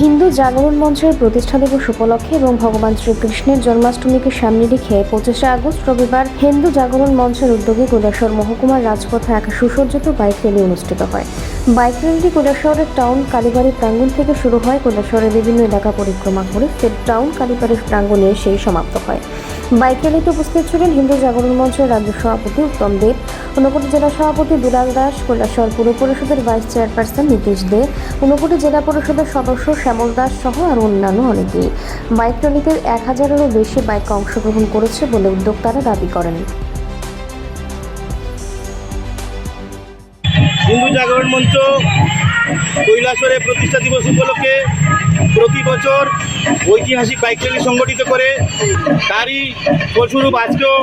হিন্দু জাগরণ মঞ্চের প্রতিষ্ঠা দিবস উপলক্ষে এবং ভগবান শ্রীকৃষ্ণের জন্মাষ্টমীকে সামনে রেখে পঁচিশে আগস্ট রবিবার হিন্দু জাগরণ মঞ্চের উদ্যোগে কৈলাসর মহকুমার রাজপথে এক সুসজ্জিত বাইক র্যালি অনুষ্ঠিত হয়। বাইক র্যালিটি কৈলাসহরের টাউন কালীবাড়ি প্রাঙ্গণ থেকে শুরু হয়। কৈলাসহরের বিভিন্ন এলাকা পরিক্রমা করে ফের টাউন কালীবাড়ির প্রাঙ্গণে সেই সমাপ্ত হয়। বাইক উপস্থিত ছিলেন হিন্দু জাগরণ মঞ্চের রাজ্য সভাপতি উত্তম দেব। ঊনকোটি জেলা সভাপতি দুলাল দাস, কৈলাসহর পুর পরিষদের ভাইস চেয়ারপারসন নীতিশ দে ঊনকোটি জেলা পরিষদের সদস্য শ্যামল দাস সহ আর অন্যান্য অনেকে বাইক র্যালিতে এক হাজারেরও বেশি বাইক অংশগ্রহণ করেছে বলে উদ্যোক্তারা দাবি করেন। হিন্দু জাগরণ মঞ্চ কৈলাসরে প্রতিষ্ঠা দিবস উপলক্ষে প্রতি বছর ঐতিহাসিক বাইক র্যালি সংগঠিত করে তারই ফলস্বরূপ আজকেও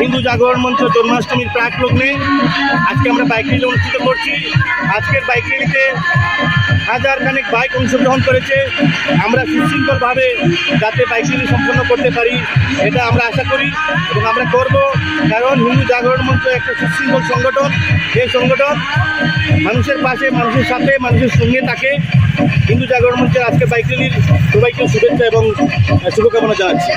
হিন্দু জাগরণ মঞ্চ জন্মাষ্টমীর প্রাক লগ্নে আজকে আমরা বাইক র্যালি অনুষ্ঠিত করছি। আজকের বাইক র্যালিতে হাজার খানেক বাইক অংশগ্রহণ করেছে। আমরা সুশৃঙ্খলভাবে যাতে বাইক র্যালি সম্পন্ন করতে পারি, এটা আমরা আশা করি এবং আমরা করব। কারণ হিন্দু জাগরণ মঞ্চ একটা সুশৃঙ্খল সংগঠন। এই সংগঠন মানুষের পাশে, মানুষের সাথে, মানুষের সঙ্গে থাকে হিন্দু জাগরণ মঞ্চের আজকে বাইক র্যালির সবাইকে শুভেচ্ছা এবং শুভকামনা জানাচ্ছি।